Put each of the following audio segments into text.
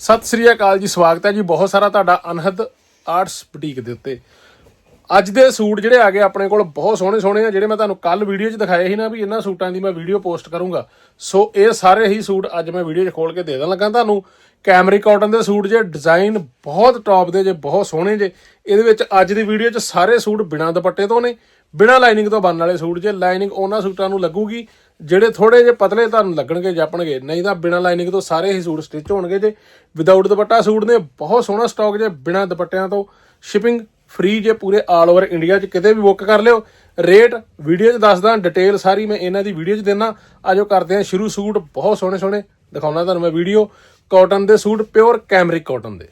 ਸਤਿ ਸ੍ਰੀ ਅਕਾਲ ਜੀ, ਸਵਾਗਤ ਹੈ ਜੀ ਬਹੁਤ ਸਾਰਾ ਤੁਹਾਡਾ ਅਨਹਦ ਆਰਟਸ ਬੁਟੀਕ ਦੇ ਉੱਤੇ। ਅੱਜ ਦੇ ਸੂਟ ਜਿਹੜੇ ਆ ਗਏ ਆਪਣੇ ਕੋਲ ਬਹੁਤ ਸੋਹਣੇ ਸੋਹਣੇ ਆ, ਜਿਹੜੇ ਮੈਂ ਤੁਹਾਨੂੰ ਕੱਲ ਵੀਡੀਓ 'ਚ ਦਿਖਾਏ ਸੀ ਨਾ ਵੀ ਇਹਨਾਂ ਸੂਟਾਂ ਦੀ ਮੈਂ ਵੀਡੀਓ ਪੋਸਟ ਕਰੂੰਗਾ। ਸੋ ਇਹ ਸਾਰੇ ਹੀ ਸੂਟ ਅੱਜ ਮੈਂ ਵੀਡੀਓ 'ਚ ਖੋਲ ਕੇ ਦੇ ਦੇਣ ਲੱਗਾ ਤੁਹਾਨੂੰ। ਕੈਮਰੀ ਕਾਟਨ ਦੇ ਸੂਟ ਜੇ, ਡਿਜ਼ਾਈਨ ਬਹੁਤ ਟੌਪ ਦੇ ਜੇ, ਬਹੁਤ ਸੋਹਣੇ ਜੇ, ਇਹਦੇ ਵਿੱਚ ਅੱਜ ਦੀ ਵੀਡੀਓ 'ਚ ਸਾਰੇ ਸੂਟ ਬਿਨਾਂ ਦੁਪੱਟੇ ਤੋਂ ਨੇ, ਬਿਨਾਂ ਲਾਈਨਿੰਗ ਤੋਂ ਬਣਨ ਵਾਲੇ ਸੂਟ ਜੇ, ਲਾਈਨਿੰਗ ਉਹਨਾਂ ਸੂਟਾਂ ਨੂੰ ਲੱਗੂਗੀ। ਜਿਹੜੇ ਥੋੜੇ ਜਿਹੇ ਪਤਲੇ ਤੁਹਾਨੂੰ ਲੱਗਣਗੇ, ਜਾਪਣਗੇ। ਨਹੀਂ ਤਾਂ ਬਿਨਾਂ ਲਾਈਨਿੰਗ ਤੋਂ ਸਾਰੇ ਹੀ ਸੂਟ ਸਟਿਚ ਹੋਣਗੇ ਜੇ। ਵਿਦਆਊਟ ਦੁਪੱਟਾ ਸੂਟ ਨੇ, ਬਹੁਤ ਸੋਹਣਾ ਸਟਾਕ ਜੇ ਬਿਨਾਂ ਦੁਪੱਟਿਆਂ ਤੋਂ। ਸ਼ਿਪਿੰਗ ਫ੍ਰੀ ਜੇ ਪੂਰੇ ਆਲ ਓਵਰ ਇੰਡੀਆ 'ਚ ਕਿਤੇ ਵੀ ਬੁੱਕ ਕਰ ਲਿਓ। ਰੇਟ ਵੀਡੀਓ 'ਚ ਦੱਸਦਾ ਡਿਟੇਲ ਸਾਰੀ ਮੈਂ ਇਹਨਾਂ ਦੀ ਵੀਡੀਓ 'ਚ ਦੇਣਾ ਆਜੋ ਕਰਦੇ ਹਾਂ ਸ਼ੁਰੂ ਸੂਟ, ਬਹੁਤ ਸੋਹਣੇ ਸੋਹਣੇ। ਦਿਖਾਉਣਾ ਤੁਹਾਨੂੰ ਮੈਂ ਵੀਡੀਓ ਕਾਟਨ ਦੇ ਸੂਟ ਪਿਓਰ ਕੈਮਰਿਕ ਕਾਟਨ ਦੇ।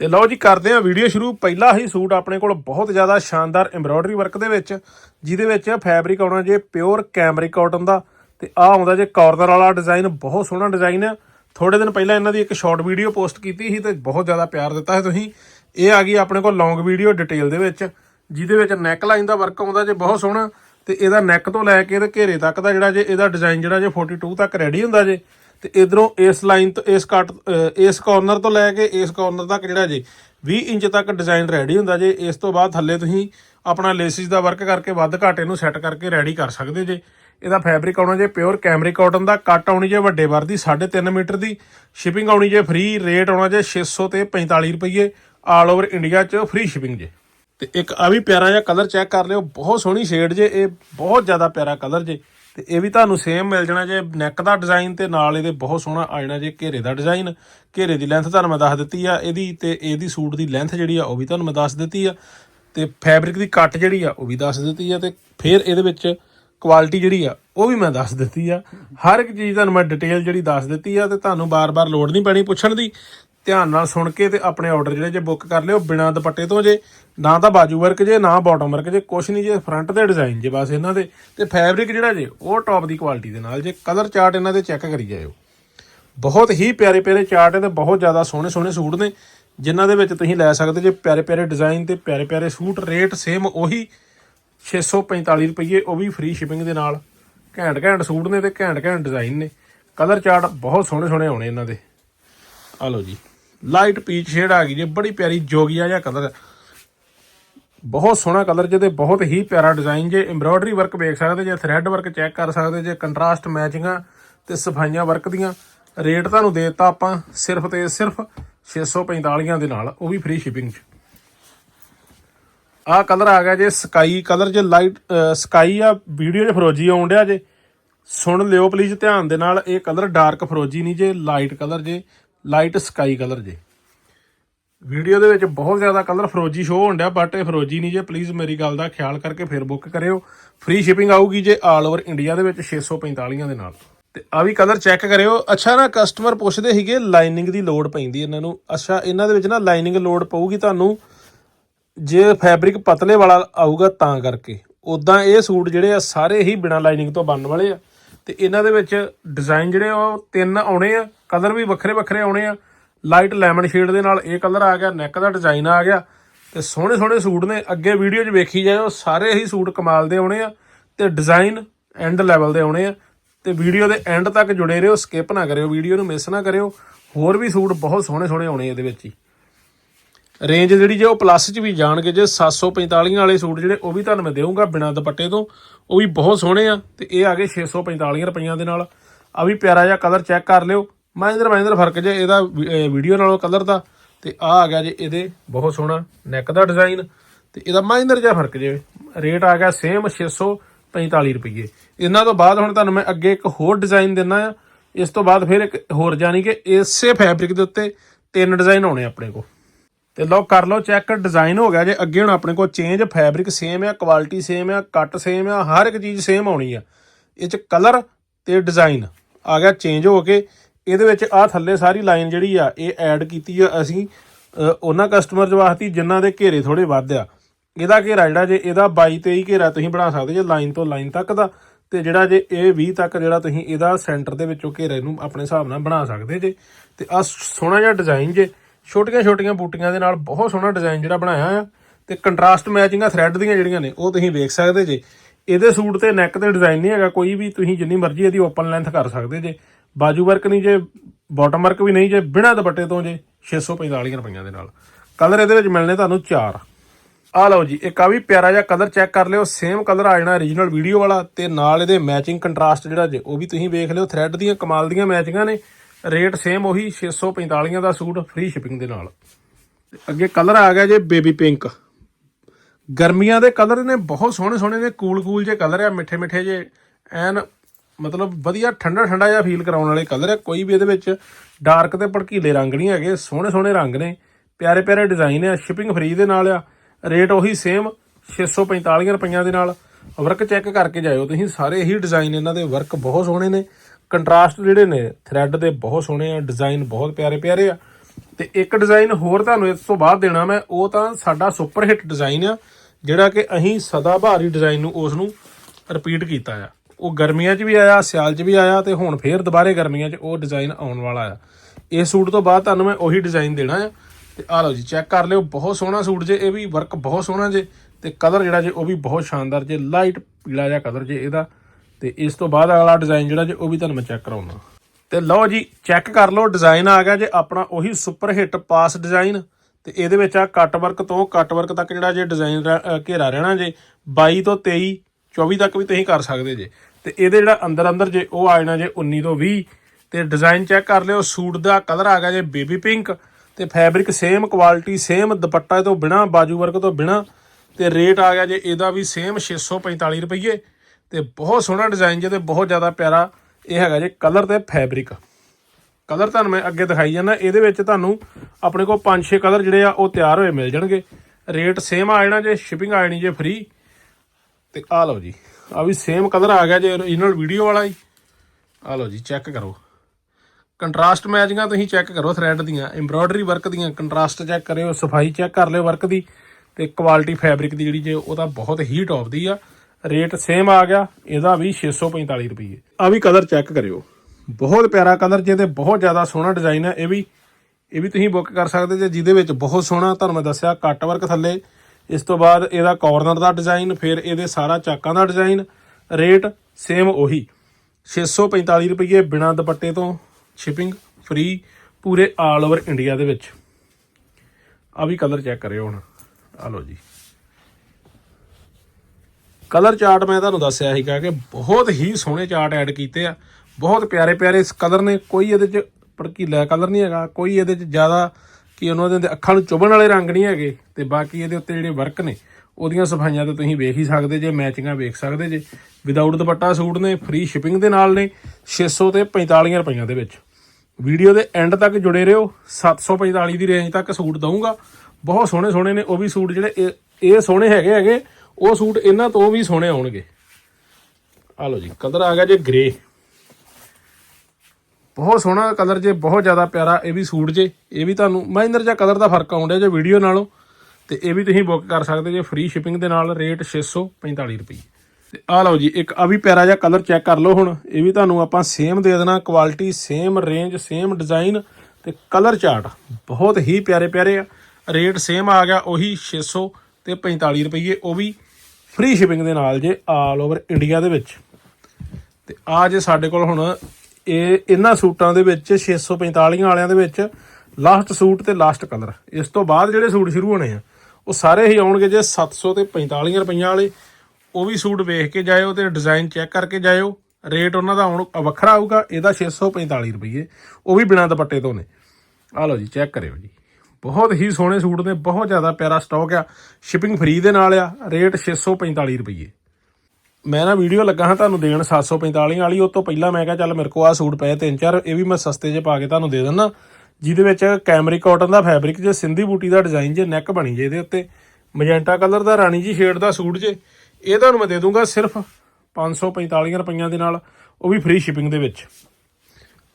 ਤੇ ਲਓ ਜੀ, ਕਰਦੇ ਹਾਂ ਵੀਡੀਓ ਸ਼ੁਰੂ। ਪਹਿਲਾ ਹੀ ਸੂਟ ਆਪਣੇ ਕੋਲ ਬਹੁਤ ਜ਼ਿਆਦਾ ਸ਼ਾਨਦਾਰ ਐਮਬ੍ਰੋਇਡਰੀ ਵਰਕ ਦੇ ਵਿੱਚ, ਜਿਹਦੇ ਵਿੱਚ ਫੈਬਰਿਕ ਆਉਣਾ ਜੇ ਪਿਓਰ ਕੈਮਰਿਕ ਕਾਟਨ ਦਾ। ਤੇ ਆ ਆਉਂਦਾ ਜੇ ਕਾਰਨਰ ਵਾਲਾ ਡਿਜ਼ਾਈਨ ਬਹੁਤ ਸੋਹਣਾ ਡਿਜ਼ਾਈਨ ਹੈ ਥੋੜੇ ਦਿਨ ਪਹਿਲਾਂ ਇਹਨਾਂ ਦੀ ਇੱਕ ਸ਼ਾਰਟ ਵੀਡੀਓ ਪੋਸਟ ਕੀਤੀ ਸੀ ਤੇ ਬਹੁਤ ਜ਼ਿਆਦਾ ਪਿਆਰ ਦਿੱਤਾ ਹੈ ਤੁਸੀਂ। ਇਹ ਆ ਗਈ ਆਪਣੇ ਕੋਲ ਲੌਂਗ ਵੀਡੀਓ ਡਿਟੇਲ ਦੇ ਵਿੱਚ, ਜਿਹਦੇ ਵਿੱਚ ਨੈਕ ਲਾਈਨ ਦਾ ਵਰਕ ਆਉਂਦਾ ਜੇ ਬਹੁਤ ਸੋਹਣਾ, ਤੇ ਇਹਦਾ ਨੈਕ ਤੋਂ ਲੈ ਕੇ ਇਹਦੇ ਘੇਰੇ ਤੱਕ ਦਾ ਜਿਹੜਾ ਜੇ ਇਹਦਾ ਡਿਜ਼ਾਈਨ ਜਿਹੜਾ ਜੇ 42 ਤੱਕ ਰੈਡੀ ਹੁੰਦਾ ਜੇ, ਤੇ ਇਧਰੋਂ ਇਸ ਲਾਈਨ ਤੋਂ, ਇਸ ਕੱਟ ਇਸ ਕਾਰਨਰ ਤੋਂ ਲੈ ਕੇ ਇਸ ਕਾਰਨਰ ਤੱਕ ਜਿਹੜਾ ਜੇ 20 ਇੰਚ ਤੱਕ ਡਿਜ਼ਾਈਨ ਰੈਡੀ ਹੁੰਦਾ ਜੇ, ਇਸ ਤੋਂ ਬਾਅਦ ਥੱਲੇ ਤੁਸੀਂ ਆਪਣਾ ਲੇਸਿਸ ਦਾ ਵਰਕ ਕਰਕੇ ਵੱਧ ਘੱਟ ਇਹਨੂੰ ਸੈੱਟ ਕਰਕੇ ਰੈਡੀ ਕਰ ਸਕਦੇ ਜੇ। ਇਹਦਾ ਫੈਬਰਿਕ ਆਉਣਾ ਜੇ ਪਿਓਰ ਕੈਮਰੀ ਕਾਟਨ ਦਾ ਕੱਟ ਆਉਣੀ ਜੇ ਵੱਡੇ ਵਰ ਦੀ 3.5 ਮੀਟਰ ਦੀ ਸ਼ਿਪਿੰਗ ਆਉਣੀ ਜੇ ਫ੍ਰੀ ਰੇਟ ਆਉਣਾ ਜੇ 600 ਤੇ 45 ਰੁਪਏ ਆਲ ਓਵਰ ਇੰਡੀਆ 'ਚ ਫ੍ਰੀ ਸ਼ਿਪਿੰਗ ਜੇ। ਤੇ ਇੱਕ ਆ ਵੀ ਪਿਆਰਾ ਜਿਹਾ ਕਲਰ ਚੈੱਕ ਕਰ ਲਿਓ, ਬਹੁਤ ਸੋਹਣੀ ਸ਼ੇਡ ਜੇ, ਇਹ ਬਹੁਤ ਜ਼ਿਆਦਾ ਪਿਆਰਾ ਕਲਰ ਜੇ। ਤੇ ਇਹ ਵੀ ਤੁਹਾਨੂੰ ਸੇਮ ਮਿਲ ਜਾਣਾ ਜੇ ਨੈਕ ਦਾ ਡਿਜ਼ਾਈਨ ਤੇ ਨਾਲ ਇਹਦੇ ਬਹੁਤ ਸੋਹਣਾ ਆ ਜਾਣਾ ਜੇ ਘੇਰੇ ਦਾ ਡਿਜ਼ਾਈਨ ਘੇਰੇ ਦੀ ਲੈਂਥ ਤੁਹਾਨੂੰ ਮੈਂ ਦੱਸ ਦਿੱਤੀ ਆ ਇਹਦੀ ਤੇ ਇਹਦੀ ਸੂਟ ਦੀ ਲੈਂਥ ਜਿਹੜੀ ਆ ਉਹ ਵੀ ਤੁਹਾਨੂੰ ਮੈਂ ਦੱਸ ਦਿੱਤੀ ਆ। ਤੇ ਫੈਬਰਿਕ ਦੀ ਕੱਟ ਜਿਹੜੀ ਆ ਉਹ ਵੀ ਦੱਸ ਦਿੱਤੀ ਆ ਤੇ ਫਿਰ ਇਹਦੇ ਵਿੱਚ ਕੁਆਲਿਟੀ ਜਿਹੜੀ ਆ, ਉਹ ਵੀ ਮੈਂ ਦੱਸ ਦਿੱਤੀ ਆ। ਹਰ ਇੱਕ ਚੀਜ਼ ਤੁਹਾਨੂੰ ਮੈਂ ਡਿਟੇਲ ਜਿਹੜੀ ਦੱਸ ਦਿੱਤੀ ਆ ਤੇ ਤੁਹਾਨੂੰ ਬਾਰ-ਬਾਰ ਲੋੜ ਨਹੀਂ ਪੈਣੀ ਪੁੱਛਣ ਦੀ। ਧਿਆਨ ਨਾਲ ਸੁਣ ਕੇ ਤੇ ਆਪਣੇ ਆਰਡਰ ਜਿਹੜੇ ਜੇ ਬੁੱਕ ਕਰ ਲਿਓ ਬਿਨਾਂ ਦੁਪੱਟੇ ਤੋਂ ਜੇ, ਨਾ ਤਾਂ ਬਾਜੂ ਵਰਕ ਜੇ, ਨਾ ਬਾਟਮ ਵਰਕ ਜੇ, ਕੁਛ ਨਹੀਂ ਜੇ ਫਰੰਟ ਦੇ ਡਿਜ਼ਾਈਨ ਜੇ ਬਸ ਇਹਨਾਂ ਦੇ। ਤੇ ਫੈਬਰਿਕ ਜਿਹੜਾ ਜੇ, ਉਹ ਟੌਪ ਦੀ ਕੁਆਲਿਟੀ ਦੇ ਨਾਲ ਜੇ ਕਲਰ ਚਾਰਟ ਇਹਨਾਂ ਦੇ ਚੈੱਕ ਕਰੀ ਜਾਇਓ। ਬਹੁਤ ਹੀ ਪਿਆਰੇ ਪਿਆਰੇ ਚਾਰਟ ਤੇ ਬਹੁਤ ਜ਼ਿਆਦਾ ਸੋਹਣੇ ਸੋਹਣੇ ਸੂਟ ਨੇ, ਜਿਨ੍ਹਾਂ ਦੇ ਵਿੱਚ ਤੁਸੀਂ ਲੈ ਸਕਦੇ ਜੇ ਪਿਆਰੇ ਪਿਆਰੇ ਡਿਜ਼ਾਈਨ ਤੇ ਪਿਆਰੇ ਪਿਆਰੇ ਸੂਟ ਰੇਟ ਸੇਮ ਉਹੀ 645 ਰੁਪਏ ਉਹ ਵੀ ਫ੍ਰੀ ਸ਼ਿਪਿੰਗ ਦੇ ਨਾਲ। ਘੈਂਟ ਘੈਂਟ ਸੂਟ ਨੇ ਤੇ ਘੈਂਟ ਘੈਂਟ ਡਿਜ਼ਾਈਨ ਨੇ। ਕਲਰ ਚਾਰਟ ਬਹੁਤ ਸੋਹਣੇ ਸੋਹਣੇ ਆਉਣੇ ਇਹਨਾਂ ਦੇ। ਆ ਲਓ ਜੀ। ਲਾਈਟ ਪੀਚ ਸ਼ੇਡ ਆ ਗਈ ਜੇ ਬੜੀ ਪਿਆਰੀ ਜੋਗੀਆ ਜਿਹਾ ਕਲਰ ਬਹੁਤ ਸੋਹਣਾ ਕਲਰ ਜਿਹਦੇ ਬਹੁਤ ਹੀ ਪਿਆਰਾ ਡਿਜ਼ਾਈਨ ਜੇ ਐਮਬ੍ਰੋਇਡਰੀ ਵਰਕ ਵੇਖ ਸਕਦੇ ਜੇ ਥ੍ਰੈਡ ਵਰਕ ਚੈੱਕ ਕਰ ਸਕਦੇ ਜੇ ਕੰਟਰਾਸਟ ਮੈਚਿੰਗਾਂ ਤੇ ਸਫਾਈਆਂ ਵਰਕ ਦੀਆਂ। ਰੇਟ ਤੁਹਾਨੂੰ ਦੇ ਦਿੱਤਾ ਆਪਾਂ ਸਿਰਫ ਤੇ ਸਿਰਫ 645 ਦੇ ਨਾਲ ਉਹ ਵੀ ਫ੍ਰੀ ਸ਼ਿਪਿੰਗ 'ਚ। ਆਹ ਕਲਰ ਆ ਗਿਆ ਜੇ, ਸਕਾਈ ਕਲਰ ਜੇ, ਲਾਈਟ ਸਕਾਈ ਆ, ਵੀਡੀਓ 'ਚ ਫਰੋਜੀ ਆਉਣ ਡਿਆ ਜੇ। ਸੁਣ ਲਿਓ ਪਲੀਜ਼ ਧਿਆਨ ਦੇ ਨਾਲ, ਇਹ ਕਲਰ ਡਾਰਕ ਫਰੋਜੀ ਨਹੀਂ ਜੇ ਲਾਈਟ ਕਲਰ ਜੇ ਲਾਈਟ ਸਕਾਈ ਕਲਰ ਜੇ। ਵੀਡੀਓ ਦੇ ਵਿੱਚ ਬਹੁਤ ਜ਼ਿਆਦਾ ਕਲਰ ਫਰੋਜੀ ਸ਼ੋ ਹੋਣ ਡਿਆ ਬਟ ਇਹ ਫਰੋਜੀ ਨਹੀਂ ਜੇ ਪਲੀਜ਼ ਮੇਰੀ ਗੱਲ ਦਾ ਖਿਆਲ ਕਰਕੇ ਫਿਰ ਬੁੱਕ ਕਰਿਓ। ਫ੍ਰੀ ਸ਼ਿਪਿੰਗ ਆਊਗੀ ਜੇ ਆਲ ਓਵਰ ਇੰਡੀਆ ਦੇ ਵਿੱਚ 645 ਦੇ ਨਾਲ। ਤੇ ਆ ਵੀ ਕਲਰ ਚੈੱਕ ਕਰਿਓ। ਅੱਛਾ ਨਾ ਕਸਟਮਰ ਪੁੱਛਦੇ ਸੀਗੇ ਲਾਈਨਿੰਗ ਦੀ ਲੋਡ ਪੈਂਦੀ ਇਹਨਾਂ ਨੂੰ। ਅੱਛਾ, ਇਹਨਾਂ ਦੇ ਵਿੱਚ ਨਾ ਲਾਈਨਿੰਗ ਲੋਡ ਪਊਗੀ ਤੁਹਾਨੂੰ। ਜੇ ਫੈਬਰਿਕ ਪਤਲੇ ਵਾਲਾ ਆਊਗਾ ਤਾਂ ਕਰਕੇ। ਉਦਾਂ ਇਹ ਸੂਟ ਜਿਹੜੇ ਆ ਸਾਰੇ ਹੀ ਬਿਨਾ ਲਾਈਨਿੰਗ ਤੋਂ ਬਣਨ ਵਾਲੇ ਆ। ਤੇ ਇਹਨਾਂ ਦੇ ਵਿੱਚ ਡਿਜ਼ਾਈਨ ਜਿਹੜੇ ਆ, ਉਹ ਤਿੰਨ ਆਉਣੇ ਆ ਕਲਰ ਵੀ ਵੱਖਰੇ ਵੱਖਰੇ ਆਉਣੇ ਆ। ਲਾਈਟ ਲੈਮਨ ਸ਼ੇਡ ਦੇ ਨਾਲ ਇਹ ਕਲਰ ਆ ਗਿਆ ਨੈਕ ਦਾ ਡਿਜ਼ਾਈਨ ਆ ਗਿਆ। ਤੇ ਸੋਹਣੇ ਸੋਹਣੇ ਸੂਟ ਨੇ, ਅੱਗੇ ਵੀਡੀਓ 'ਚ ਵੇਖੀ ਜਾਇਓ, ਸਾਰੇ ਹੀ ਸੂਟ ਕਮਾਲ ਦੇ ਆਉਣੇ ਆ ਤੇ ਡਿਜ਼ਾਈਨ ਐਂਡ ਲੈਵਲ ਦੇ ਆਉਣੇ ਆ। ਤੇ ਵੀਡੀਓ ਦੇ ਐਂਡ ਤੱਕ ਜੁੜੇ ਰਹੋ ਸਕਿਪ ਨਾ ਕਰਿਓ ਵੀਡੀਓ ਨੂੰ ਮਿਸ ਨਾ ਕਰਿਓ। ਹੋਰ ਵੀ ਸੂਟ ਬਹੁਤ ਸੋਹਣੇ ਸੋਹਣੇ ਆਉਣੇ ਇਹਦੇ ਵਿੱਚ ਹੀ। ਰੇਂਜ ਜਿਹੜੀ ਜੇ ਉਹ ਪਲੱਸ ਚ ਵੀ ਜਾਣਗੇ, ਜੇ 745 ਵਾਲੇ ਸੂਟ ਜਿਹੜੇ ਉਹ ਵੀ ਤੁਹਾਨੂੰ ਮੈਂ ਦੇਵਾਂਗਾ ਬਿਨਾਂ ਦੁਪੱਟੇ ਤੋਂ। ਉਹ ਵੀ ਬਹੁਤ ਸੋਹਣੇ ਆ ਤੇ ਇਹ ਆ ਗਏ 645 ਰੁਪਈਆਂ ਦੇ ਨਾਲ। ਆ ਵੀ ਪਿਆਰਾ ਜਿਹਾ ਕਲਰ ਚੈੱਕ ਕਰ ਲਿਓ। ਮਾਈਂਦਰ ਮਾਈਂਦਰ ਫ਼ਰਕ ਜੇ ਇਹਦਾ ਵੀਡੀਓ ਨਾਲੋਂ ਕਲਰ ਦਾ, ਤੇ ਆ ਆ ਗਿਆ ਜੇ ਇਹਦੇ ਬਹੁਤ ਸੋਹਣਾ ਨੈਕ ਦਾ ਡਿਜ਼ਾਈਨ ਤੇ ਇਹਦਾ ਮਾਈਂਦਰ ਜਿਹਾ ਫ਼ਰਕ ਜੇ ਰੇਟ ਆ ਗਿਆ ਸੇਮ 645 ਰੁਪਏ ਇਹਨਾਂ ਤੋਂ ਬਾਅਦ ਹੁਣ ਤੁਹਾਨੂੰ ਮੈਂ ਅੱਗੇ ਇੱਕ ਹੋਰ ਡਿਜ਼ਾਈਨ ਦਿੰਨਾ ਆ। ਇਸ ਤੋਂ ਬਾਅਦ ਫਿਰ ਇੱਕ ਹੋਰ ਜਾਨੀ ਕਿ ਇਸੇ ਫੈਬਰਿਕ ਦੇ ਉੱਤੇ ਤਿੰਨ ਡਿਜ਼ਾਈਨ ਆਉਣੇ ਆਪਣੇ ਕੋਲ। ਤੇ ਲਓ, ਕਰ ਲਓ ਚੈੱਕ ਡਿਜ਼ਾਈਨ ਹੋ ਗਿਆ ਜੇ। ਅੱਗੇ ਹੁਣ ਆਪਣੇ ਕੋਲ ਚੇਂਜ ਫੈਬਰਿਕ ਸੇਮ ਆ ਕੁਆਲਿਟੀ ਸੇਮ ਆ ਕੱਟ ਸੇਮ ਆ, ਹਰ ਇੱਕ ਚੀਜ਼ ਸੇਮ ਆਉਣੀ ਆ। ਇਹ ਚ ਕਲਰ ਤੇ ਡਿਜ਼ਾਈਨ ਆ ਗਿਆ ਚੇਂਜ ਹੋ ਕੇ। ਇਹਦੇ ਵਿੱਚ ਆ ਥੱਲੇ ਸਾਰੀ ਲਾਈਨ ਜਿਹੜੀ ਆ, ਇਹ ਐਡ ਕੀਤੀ ਆ ਅਸੀਂ ਉਹਨਾਂ ਕਸਟਮਰ ਵਾਸਤੇ ਜਿਨ੍ਹਾਂ ਦੇ ਘੇਰੇ ਥੋੜੇ ਵੱਧ ਆ। ਇਹਦਾ ਘੇਰਾ ਜਿਹੜਾ ਜੇ ਇਹਦਾ 22 23 ਘੇਰਾ ਤੁਸੀਂ ਬਣਾ ਸਕਦੇ ਜੇ ਲਾਈਨ ਤੋਂ ਲਾਈਨ ਤੱਕ ਦਾ। ਤੇ ਜਿਹੜਾ ਜੇ ਇਹ 20 ਤੱਕ ਜਿਹੜਾ ਤੁਸੀਂ ਇਹਦਾ ਸੈਂਟਰ ਦੇ ਵਿੱਚੋਂ ਘੇਰੇ ਨੂੰ ਆਪਣੇ ਹਿਸਾਬ ਨਾਲ ਬਣਾ ਸਕਦੇ ਜੇ। ਤੇ ਆ ਸੋਹਣਾ ਜਿਹਾ ਡਿਜ਼ਾਈਨ ਜੇ। ਛੋਟੀਆਂ ਛੋਟੀਆਂ ਬੂਟੀਆਂ ਦੇ ਨਾਲ ਬਹੁਤ ਸੋਹਣਾ ਡਿਜ਼ਾਈਨ ਜਿਹੜਾ ਬਣਾਇਆ ਆ ਤੇ ਕੰਟਰਾਸਟ ਮੈਚਿੰਗਾਂ ਥ੍ਰੈਡ ਦੀਆਂ ਜਿਹੜੀਆਂ ਨੇ, ਉਹ ਤੁਸੀਂ ਵੇਖ ਸਕਦੇ ਜੇ। ਇਹਦੇ ਸੂਟ ਤੇ ਨੈਕ ਤੇ ਡਿਜ਼ਾਈਨ ਨਹੀਂ ਹੈਗਾ, ਕੋਈ ਵੀ ਤੁਸੀਂ ਜਿੰਨੀ ਮਰਜ਼ੀ ਇਹਦੀ ਓਪਨ ਲੈਂਥ ਕਰ ਸਕਦੇ ਜੇ। ਬਾਜੂ ਵਰਕ ਨਹੀਂ ਜੇ ਬਾਟਮ ਵਰਕ ਵੀ ਨਹੀਂ ਜੇ, ਬਿਨਾਂ ਦੁਪੱਟੇ ਤੋਂ ਜੇ 645 ਰੁਪਈਆਂ ਦੇ ਨਾਲ। ਕਲਰ ਇਹਦੇ ਵਿੱਚ ਮਿਲਣੇ ਤੁਹਾਨੂੰ ਚਾਰ। ਆ ਲਓ ਜੀ, ਇੱਕ ਆ ਵੀ ਪਿਆਰਾ ਜਿਹਾ ਕਲਰ ਚੈੱਕ ਕਰ ਲਿਓ ਸੇਮ ਕਲਰ ਆ ਜਾਣਾ origignal ਵੀਡੀਓ ਵਾਲਾ ਤੇ ਨਾਲ ਇਹਦੇ ਮੈਚਿੰਗ ਕੰਟਰਾਸਟ ਜਿਹੜਾ ਜੇ, ਉਹ ਵੀ ਤੁਸੀਂ ਵੇਖ ਲਿਓ। ਥ੍ਰੈਡ ਦੀਆਂ ਕਮਾਲ ਦੀਆਂ ਮੈਚਿੰਗਾਂ ਨੇ। ਰੇਟ ਸੇਮ ਉਹੀ 645 ਦਾ ਸੂਟ ਫ੍ਰੀ ਸ਼ਿਪਿੰਗ ਦੇ ਨਾਲ। ਤੇ ਅੱਗੇ ਕਲਰ ਆ ਗਿਆ ਜੇ ਬੇਬੀ ਪਿੰਕ ਗਰਮੀਆਂ ਦੇ ਕਲਰ ਨੇ ਬਹੁਤ ਸੋਹਣੇ ਸੋਹਣੇ ਨੇ, ਕੂਲ ਕੂਲ ਜੇ ਕਲਰ ਆ, ਮਿੱਠੇ ਮਿੱਠੇ ਜੇ ਐਨ ਮਤਲਬ ਵਧੀਆ ਠੰਡਾ ਠੰਡਾ ਜਿਹਾ ਫੀਲ ਕਰਾਉਣ ਵਾਲੇ ਕਲਰ ਆ। ਕੋਈ ਵੀ ਇਹਦੇ ਵਿੱਚ ਡਾਰਕ ਤੇ ਭੜਕੀਲੇ ਰੰਗ ਨਹੀਂ ਹੈਗੇ, ਸੋਹਣੇ ਸੋਹਣੇ ਰੰਗ ਨੇ, ਪਿਆਰੇ ਪਿਆਰੇ ਡਿਜ਼ਾਈਨ ਆ ਸ਼ਿਪਿੰਗ ਫ੍ਰੀ ਦੇ ਨਾਲ ਆ। ਰੇਟ ਉਹੀ ਸੇਮ 645 ਰੁਪਈਆਂ ਦੇ ਨਾਲ। ਵਰਕ ਚੈੱਕ ਕਰਕੇ ਜਾਇਓ ਤੁਸੀਂ, ਸਾਰੇ ਹੀ ਡਿਜ਼ਾਈਨ ਇਹਨਾਂ ਦੇ ਵਰਕ ਬਹੁਤ ਸੋਹਣੇ ਨੇ। ਕੰਟਰਾਸਟ ਜਿਹੜੇ ਨੇ ਥ੍ਰੈਡ ਦੇ ਬਹੁਤ ਸੋਹਣੇ ਆ ਡਿਜ਼ਾਈਨ ਬਹੁਤ ਪਿਆਰੇ ਪਿਆਰੇ ਆ। ਤੇ ਇੱਕ ਡਿਜ਼ਾਈਨ ਹੋਰ ਤੁਹਾਨੂੰ ਇਸ ਤੋਂ ਬਾਅਦ ਦੇਣਾ ਮੈਂ, ਉਹ ਤਾਂ ਸਾਡਾ ਸੁਪਰ ਹਿੱਟ ਡਿਜ਼ਾਈਨ ਆ, ਜਿਹੜਾ ਕਿ ਅਸੀਂ ਸਦਾ ਬਹਾਰੀ ਡਿਜ਼ਾਈਨ ਨੂੰ ਉਸ ਨੂੰ ਰਿਪੀਟ ਕੀਤਾ ਆ। ਉਹ ਗਰਮੀਆਂ 'ਚ ਵੀ ਆਇਆ, ਸਿਆਲ 'ਚ ਵੀ ਆਇਆ ਤੇ ਹੁਣ ਫੇਰ ਦੁਬਾਰੇ ਗਰਮੀਆਂ 'ਚ ਉਹ ਡਿਜ਼ਾਈਨ ਆਉਣ ਵਾਲਾ ਆ। ਇਸ ਸੂਟ ਤੋਂ ਬਾਅਦ ਤੁਹਾਨੂੰ ਮੈਂ ਉਹੀ ਡਿਜ਼ਾਈਨ ਦੇਣਾ ਆ। ਤੇ ਆ ਲਓ ਜੀ ਚੈੱਕ ਕਰ ਲਿਓ, ਬਹੁਤ ਸੋਹਣਾ ਸੂਟ ਜੇ, ਇਹ ਵੀ ਵਰਕ ਬਹੁਤ ਸੋਹਣਾ ਜੇ, ਤੇ ਕਲਰ ਜਿਹੜਾ ਜੇ ਉਹ ਵੀ ਬਹੁਤ ਸ਼ਾਨਦਾਰ ਜੇ ਲਾਈਟ ਪੀਲਾ ਜਿਹਾ ਕਲਰ ਜੇ ਇਹਦਾ। ਤੇ ਇਸ ਤੋਂ ਬਾਅਦ ਅਗਲਾ ਡਿਜ਼ਾਈਨ ਜਿਹੜਾ ਜੇ ਉਹ ਵੀ ਤੁਹਾਨੂੰ ਮੈਂ ਚੈੱਕ ਕਰਾਉਣਾ ਤੇ ਲਓ ਜੀ ਚੈੱਕ ਕਰ ਲਓ ਡਿਜ਼ਾਈਨ ਆ ਗਿਆ ਜੇ, ਆਪਣਾ ਉਹੀ ਸੁਪਰ ਹਿੱਟ ਪਾਸ ਡਿਜ਼ਾਈਨ ਤੇ ਇਹਦੇ ਵਿੱਚ ਆ ਕੱਟ ਵਰਕ ਤੋਂ ਕੱਟ ਵਰਕ ਤੱਕ ਜਿਹੜਾ ਜੇ ਡਿਜ਼ਾਈਨ ਘੇਰਾ ਰਹਿਣਾ ਜੇ 22 ਤੋਂ 23 24 ਤੱਕ ਵੀ ਤੁਸੀਂ ਕਰ ਸਕਦੇ ਜੇ। ਤੇ ਇਹਦੇ ਜਿਹੜਾ ਅੰਦਰ ਅੰਦਰ ਜੇ ਉਹ ਆ ਜਾਣਾ ਜੇ 19 ਤੋਂ 20 ਤੇ ਡਿਜ਼ਾਈਨ ਚੈੱਕ ਕਰ ਲਿਓ, ਸੂਟ ਦਾ ਕਲਰ ਆ ਗਿਆ ਜੇ ਬੇਬੀ ਪਿੰਕ ਤੇ ਫੈਬਰਿਕ ਸੇਮ ਕੁਆਲਿਟੀ ਸੇਮ ਦੁਪੱਟਾ ਤੋਂ ਬਿਨਾ, ਬਾਜੂ ਵਰਕ ਤੋਂ ਬਿਨਾ। ਤੇ ਰੇਟ ਆ ਗਿਆ ਜੇ ਇਹਦਾ ਵੀ ਸੇਮ 645 ਰੁਪਏ ਤੇ ਬਹੁਤ ਸੋਹਣਾ ਡਿਜ਼ਾਈਨ ਜੇ ਤੇ ਬਹੁਤ ਜ਼ਿਆਦਾ ਪਿਆਰਾ ਇਹ ਹੈਗਾ ਜੇ ਕਲਰ ਤੇ ਫੈਬਰਿਕ ਕਲਰ ਤੁਹਾਨੂੰ ਮੈਂ ਅੱਗੇ ਦਿਖਾਈ ਜਾਂਦਾ, ਇਹਦੇ ਵਿੱਚ ਤੁਹਾਨੂੰ ਆਪਣੇ ਕੋਲ 5-6 ਕਲਰ ਜਿਹੜੇ ਆ ਉਹ ਤਿਆਰ ਹੋਏ ਮਿਲ ਜਾਣਗੇ। ਰੇਟ ਸੇਮ ਆ ਜਾਣਾ ਜੇ ਸ਼ਿਪਿੰਗ ਆ ਜਾਣੀ ਜੇ ਫ੍ਰੀ ਤੇ ਆ ਲਓ ਜੀ, ਆ ਵੀ ਸੇਮ ਕਲਰ ਆ ਗਿਆ ਜੇ origignal ਵੀਡੀਓ ਵਾਲਾ ਹੀ। ਆ ਲਓ ਜੀ ਚੈੱਕ ਕਰੋ। ਕੰਟਰਾਸਟ ਮੈਚਿੰਗਾਂ ਤੁਸੀਂ ਚੈੱਕ ਕਰੋ ਥ੍ਰੈਡ ਦੀਆਂ। ਐਮਬ੍ਰੋਇਡਰੀ ਵਰਕ ਦੀਆਂ ਕੰਟਰਾਸਟ ਚੈੱਕ ਕਰਿਓ, ਸਫ਼ਾਈ ਚੈੱਕ ਕਰ ਲਿਓ ਵਰਕ ਦੀ। ਤੇ ਕੁਆਲਿਟੀ ਫੈਬਰਿਕ ਦੀ ਜਿਹੜੀ ਜੇ, ਉਹ ਤਾਂ ਬਹੁਤ ਹੀ ਟੌਪ ਦੀ ਆ। ਰੇਟ ਸੇਮ ਆ ਗਿਆ, ਇਹਦਾ ਵੀ 645 ਰੁਪਏ ਆ ਵੀ ਕਲਰ ਚੈੱਕ ਕਰਿਓ। ਬਹੁਤ ਪਿਆਰਾ ਕਲਰ ਜਿਹਦੇ ਬਹੁਤ ਜ਼ਿਆਦਾ ਸੋਹਣਾ ਡਿਜ਼ਾਈਨ ਹੈ, ਇਹ ਵੀ ਇਹ ਵੀ ਤੁਸੀਂ ਬੁੱਕ ਕਰ ਸਕਦੇ ਜੇ, ਜਿਹਦੇ ਵਿੱਚ ਬਹੁਤ ਸੋਹਣਾ, ਤੁਹਾਨੂੰ ਮੈਂ ਦੱਸਿਆ ਕੱਟ ਵਰਕ ਥੱਲੇ। ਇਸ ਤੋਂ ਬਾਅਦ ਇਹਦਾ ਕਾਰਨਰ ਦਾ ਡਿਜ਼ਾਈਨ ਫਿਰ ਇਹਦੇ ਸਾਰਾ ਚਾਕਾਂ ਦਾ ਡਿਜ਼ਾਈਨ ਰੇਟ ਸੇਮ ਉਹੀ। 645 ਰੁਪਏ ਬਿਨਾ ਦੁਪੱਟੇ ਤੋਂ ਸ਼ਿਪਿੰਗ ਫ੍ਰੀ ਪੂਰੇ ਆਲ ਓਵਰ ਇੰਡੀਆ ਦੇ ਵਿੱਚ। ਆ ਵੀ ਕਲਰ ਚੈੱਕ ਕਰਿਓ ਹੁਣ। ਆ ਲਓ ਜੀ। ਕਲਰ ਚਾਰਟ ਮੈਂ ਤੁਹਾਨੂੰ ਦੱਸਿਆ ਸੀਗਾ ਕਿ ਬਹੁਤ ਹੀ ਸੋਹਣੇ ਚਾਰਟ ਐਡ ਕੀਤੇ ਆ। ਬਹੁਤ ਪਿਆਰੇ ਪਿਆਰੇ ਕਲਰ ਨੇ, ਕੋਈ ਇਹਦੇ ਚ ਭੜਕੀਲਾ ਕਲਰ ਨਹੀਂ ਹੈਗਾ, ਕੋਈ ਇਹਦੇ ਚ ਜ਼ਿਆਦਾ ਕਿ ਉਹਨਾਂ ਦੇ ਅੱਖਾਂ ਨੂੰ ਚੁਭਣ ਵਾਲੇ ਰੰਗ ਨਹੀਂ ਹੈਗੇ ਤੇ ਬਾਕੀ ਇਹਦੇ ਉੱਤੇ ਜਿਹੜੇ ਵਰਕ ਨੇ, ਉਹਦੀਆਂ ਸਫਾਈਆਂ ਤਾਂ ਤੁਸੀਂ ਵੇਖ ਹੀ ਸਕਦੇ ਜੇ, ਮੈਚਿੰਗਾਂ ਵੇਖ ਸਕਦੇ ਜੇ। ਵਿਦਆਊਟ ਦੁਪੱਟਾ ਸੂਟ ਨੇ ਫ੍ਰੀ ਸ਼ਿਪਿੰਗ ਦੇ ਨਾਲ ਨੇ 600 ਤੇ 45 ਰੁਪਈਆਂ ਦੇ ਵਿੱਚ। ਵੀਡੀਓ ਦੇ ਐਂਡ ਤੱਕ ਜੁੜੇ ਰਹੋ 745 ਦੀ ਰੇਂਜ ਤੱਕ ਸੂਟ ਦਊਂਗਾ। ਬਹੁਤ ਸੋਹਣੇ ਸੋਹਣੇ ਨੇ, ਉਹ ਵੀ ਸੂਟ ਜਿਹੜੇ ਇਹ- ਇਹ ਸੋਹਣੇ ਹੈਗੇ ਹੈਗੇ। ਉਹ ਸੂਟ ਇਹਨਾਂ ਤੋਂ ਵੀ ਸੋਹਣੇ ਆਉਣਗੇ। ਆ ਲਓ ਜੀ, ਕਲਰ ਆ ਗਿਆ ਜੇ ਗ੍ਰੇ ਬਹੁਤ ਸੋਹਣਾ ਕਲਰ ਜੇ, ਬਹੁਤ ਜ਼ਿਆਦਾ ਪਿਆਰਾ, ਇਹ ਵੀ ਸੂਟ ਜੇ, ਇਹ ਵੀ ਤੁਹਾਨੂੰ ਮਾਈਨਰ ਜਿਹਾ ਕਲਰ ਦਾ ਫ਼ਰਕ ਆਉਂਦਾ ਜੇ ਵੀਡੀਓ ਨਾਲੋਂ, ਤੇ ਇਹ ਵੀ ਤੁਸੀਂ ਬੁੱਕ ਕਰ ਸਕਦੇ ਜੇ ਫ੍ਰੀ ਸ਼ਿਪਿੰਗ ਦੇ ਨਾਲ ਰੇਟ 645 ਰੁਪਏ। ਤੇ ਆ ਲਓ ਜੀ, ਇੱਕ ਆ ਵੀ ਪਿਆਰਾ ਜਿਹਾ ਕਲਰ ਚੈੱਕ ਕਰ ਲਓ ਹੁਣ, ਇਹ ਵੀ ਤੁਹਾਨੂੰ ਆਪਾਂ ਸੇਮ ਦੇ ਦੇਣਾ quality same range same design ਤੇ ਕਲਰ ਚਾਰਟ, ਬਹੁਤ ਹੀ ਪਿਆਰੇ ਪਿਆਰੇ ਆ। ਰੇਟ ਸੇਮ ਆ ਗਿਆ, ਉਹੀ 600 ਤੇ 45 ਰੁਪਏ, ਉਹ ਵੀ ਫ੍ਰੀ ਸ਼ਿਪਿੰਗ ਦੇ ਨਾਲ ਜੇ ਆਲ ਓਵਰ ਇੰਡੀਆ ਦੇ ਵਿੱਚ। ਤੇ ਆ ਜੇ ਸਾਡੇ ਕੋਲ ਹੁਣ ਇਹ, ਇਹਨਾਂ ਸੂਟਾਂ ਦੇ ਵਿੱਚ 645 ਵਾਲਿਆਂ ਦੇ ਵਿੱਚ ਲਾਸਟ ਸੂਟ ਤੇ ਲਾਸਟ ਕਲਰ ਇਸ ਤੋਂ ਬਾਅਦ ਜਿਹੜੇ ਸੂਟ ਸ਼ੁਰੂ ਹੋਣੇ ਆ, ਉਹ ਸਾਰੇ ਹੀ ਆਉਣਗੇ ਜੇ 700 ਤੇ 45 ਰੁਪਈਆਂ ਵਾਲੇ। ਉਹ ਵੀ ਸੂਟ ਵੇਖ ਕੇ ਜਾਇਓ ਤੇ ਡਿਜ਼ਾਈਨ ਚੈੱਕ ਕਰਕੇ ਜਾਇਓ। ਰੇਟ ਉਹਨਾਂ ਦਾ ਹੁਣ ਵੱਖਰਾ ਆਊਗਾ, ਇਹਦਾ 645 ਰੁਪਏ ਉਹ ਵੀ ਬਿਨਾਂ ਦੁਪੱਟੇ ਤੋਂ ਨੇ। ਆ ਲਓ ਜੀ ਚੈੱਕ ਕਰਿਓ ਜੀ। ਬਹੁਤ ਹੀ ਸੋਹਣੇ ਸੂਟ ਨੇ, ਬਹੁਤ ਜ਼ਿਆਦਾ ਪਿਆਰਾ ਸਟਾਕ ਆ। ਸ਼ਿਪਿੰਗ ਫ੍ਰੀ ਦੇ ਨਾਲ ਆ ਰੇਟ 645 ਰੁਪਏ ਮੈਂ ਨਾ ਵੀਡੀਓ ਲੱਗਾ ਹਾਂ ਤੁਹਾਨੂੰ ਦੇਣ 745 ਵਾਲੀ, ਉਹ ਤੋਂ ਪਹਿਲਾਂ ਮੈਂ ਕਿਹਾ ਚੱਲ ਮੇਰੇ ਕੋਲ ਆ ਸੂਟ ਪਏ ਤਿੰਨ ਚਾਰ, ਇਹ ਵੀ ਮੈਂ ਸਸਤੇ 'ਚ ਪਾ ਕੇ ਤੁਹਾਨੂੰ ਦੇ ਦਿੰਦਾ। ਜਿਹਦੇ ਵਿੱਚ ਕੈਮਰੀ ਕਾਟਨ ਦਾ ਫੈਬਰਿਕ ਜੇ, ਸਿੰਧੀ ਬੂਟੀ ਦਾ ਡਿਜ਼ਾਈਨ ਜੇ ਨੈਕ ਬਣੀ ਜੇ ਇਹਦੇ ਉੱਤੇ। ਮੈਜੈਂਟਾ ਕਲਰ ਦਾ, ਰਾਣੀ ਜੀ ਸ਼ੇਡ ਦਾ ਸੂਟ ਜੇ, ਇਹ ਤੁਹਾਨੂੰ ਮੈਂ ਦੇ ਦੂੰਗਾ ਸਿਰਫ 545 ਰੁਪਈਆਂ ਦੇ ਨਾਲ, ਉਹ ਵੀ ਫ੍ਰੀ ਸ਼ਿਪਿੰਗ ਦੇ ਵਿੱਚ।